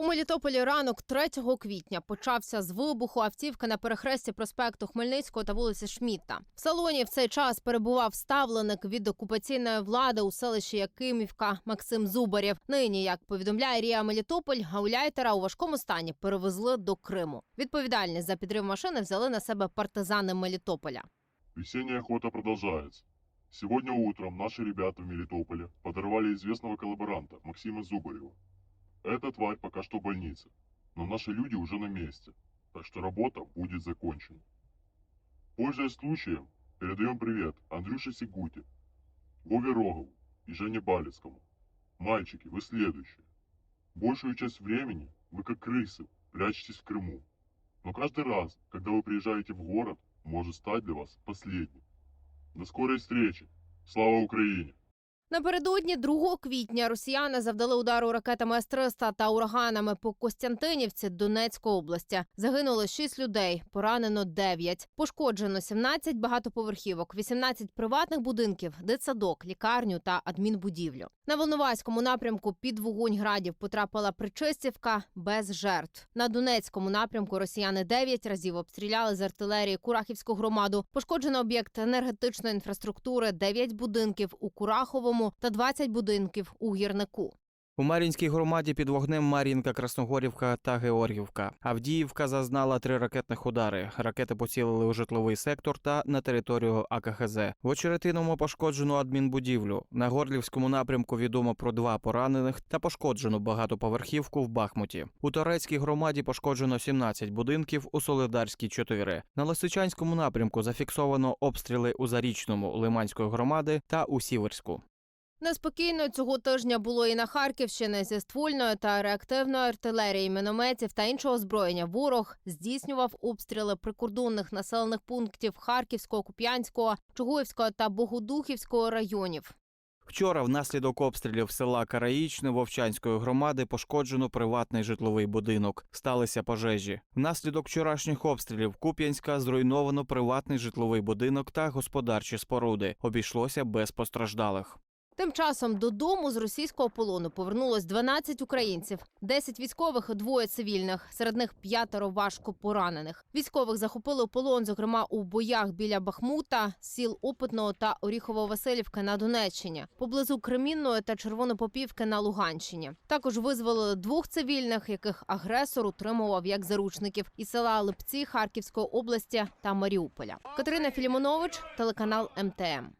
У Мелітополі ранок 3 квітня почався з вибуху автівки на перехресті проспекту Хмельницького та вулиці Шмітта. В салоні в цей час перебував ставленик від окупаційної влади у селищі Якимівка Максим Зубарєв. Нині, як повідомляє Рія Мелітополь, гауляйтера у важкому стані перевезли до Криму. Відповідальність за підрив машини взяли на себе партизани Мелітополя. Весенняя охота продолжается. Сегодня утром наши ребята в Мелитополе подорвали известного коллаборанта Максима Зубарева. Эта тварь пока что в больнице, но наши люди уже на месте, так что работа будет закончена. Пользуясь случаем, передаем привет Андрюше Сигуте, Вове Рогову и Жене Балецкому. Мальчики, вы следующие. Большую часть времени вы как крысы прячетесь в Крыму. Но каждый раз, когда вы приезжаете в город, может стать для вас последним. До скорой встречи! Слава Украине! Напередодні 2 квітня росіяни завдали удару ракетами С-300 та ураганами по Костянтинівці Донецької області. Загинуло 6 людей, поранено 9. Пошкоджено 17 багатоповерхівок, 18 приватних будинків, дитсадок, лікарню та адмінбудівлю. На Волноваському напрямку під вогонь градів потрапила Причистівка без жертв. На Донецькому напрямку росіяни 9 разів обстріляли з артилерії Курахівську громаду. Пошкоджено об'єкт енергетичної інфраструктури, 9 будинків у Кураховому та 20 будинків у гірнику. У Мар'їнській громаді під вогнем Мар'їнка, Красногорівка та Георгівка. Авдіївка зазнала три ракетних удари. Ракети поцілили у житловий сектор та на територію АКХЗ. В Очеретиному пошкоджено адмінбудівлю. На Горлівському напрямку відомо про два поранених та пошкоджену багатоповерхівку в Бахмуті. У Торецькій громаді пошкоджено 17 будинків, у Солидарській 4. На Лисичанському напрямку зафіксовано обстріли у Зарічному Лиманської громади та у Сіверську. Неспокійно цього тижня було і на Харківщині зі ствольної та реактивної артилерії, мінометів та іншого озброєння. Ворог здійснював обстріли прикордонних населених пунктів Харківського, Куп'янського, Чугуївського та Богодухівського районів. Вчора внаслідок обстрілів села Караїчне Вовчанської громади пошкоджено приватний житловий будинок. Сталися пожежі. Внаслідок вчорашніх обстрілів Куп'янська зруйновано приватний житловий будинок та господарчі споруди. Обійшлося без постраждалих. Тим часом додому з російського полону повернулось 12 українців, 10 військових, двоє цивільних. Серед них п'ятеро важко поранених. Військових захопили у полон, зокрема у боях біля Бахмута, сіл Опитного та Оріхово-Василівки на Донеччині, поблизу Кремінної та Червонопопівки на Луганщині. Також визволили двох цивільних, яких агресор утримував як заручників із села Липці Харківської області та Маріуполя. Катерина Філімонович, телеканал МТМ.